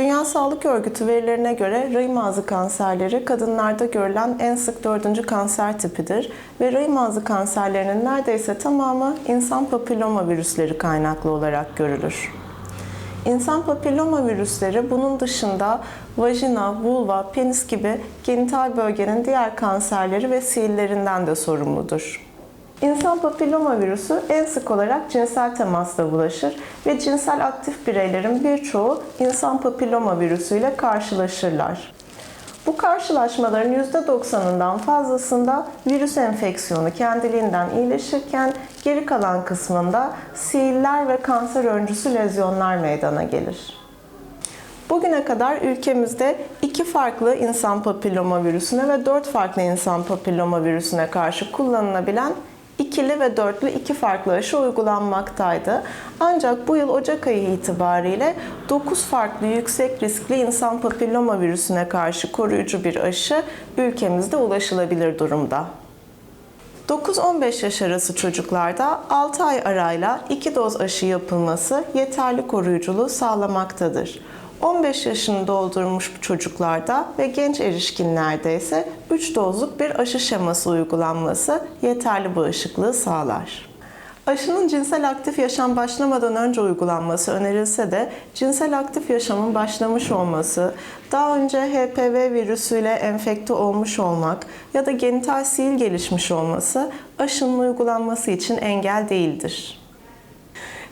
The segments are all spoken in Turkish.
Dünya Sağlık Örgütü verilerine göre rahim ağzı kanserleri kadınlarda görülen en sık dördüncü kanser tipidir ve rahim ağzı kanserlerinin neredeyse tamamı insan papilloma virüsleri kaynaklı olarak görülür. İnsan papilloma virüsleri bunun dışında vajina, vulva, penis gibi genital bölgenin diğer kanserleri ve sihirlerinden de sorumludur. İnsan papilloma virüsü en sık olarak cinsel temasla bulaşır ve cinsel aktif bireylerin birçoğu insan papilloma virüsüyle karşılaşırlar. Bu karşılaşmaların %90'ından fazlasında virüs enfeksiyonu kendiliğinden iyileşirken geri kalan kısmında sihirler ve kanser öncüsü lezyonlar meydana gelir. Bugüne kadar ülkemizde iki farklı insan papilloma virüsüne ve dört farklı insan papilloma virüsüne karşı kullanılabilen ikili ve dörtlü iki farklı aşı uygulanmaktaydı. Ancak bu yıl Ocak ayı itibariyle 9 farklı yüksek riskli insan papilloma virüsüne karşı koruyucu bir aşı ülkemizde ulaşılabilir durumda. 9-15 yaş arası çocuklarda 6 ay arayla 2 doz aşı yapılması yeterli koruyuculuğu sağlamaktadır. 15 yaşını doldurmuş çocuklarda ve genç erişkinlerde ise 3 dozluk bir aşı şeması uygulanması yeterli bağışıklığı sağlar. Aşının cinsel aktif yaşam başlamadan önce uygulanması önerilse de cinsel aktif yaşamın başlamış olması, daha önce HPV virüsüyle enfekte olmuş olmak ya da genital sil gelişmiş olması aşının uygulanması için engel değildir.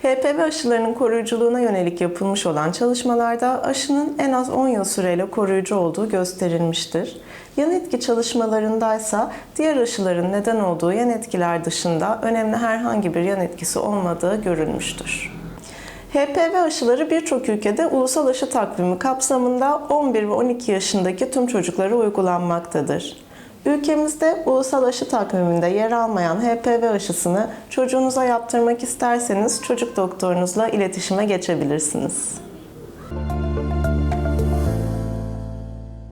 HPV aşılarının koruyuculuğuna yönelik yapılmış olan çalışmalarda aşının en az 10 yıl süreyle koruyucu olduğu gösterilmiştir. Yan etki çalışmalarındaysa diğer aşıların neden olduğu yan etkiler dışında önemli herhangi bir yan etkisi olmadığı görülmüştür. HPV aşıları birçok ülkede ulusal aşı takvimi kapsamında 11 ve 12 yaşındaki tüm çocuklara uygulanmaktadır. Ülkemizde ulusal aşı takviminde yer almayan HPV aşısını çocuğunuza yaptırmak isterseniz çocuk doktorunuzla iletişime geçebilirsiniz.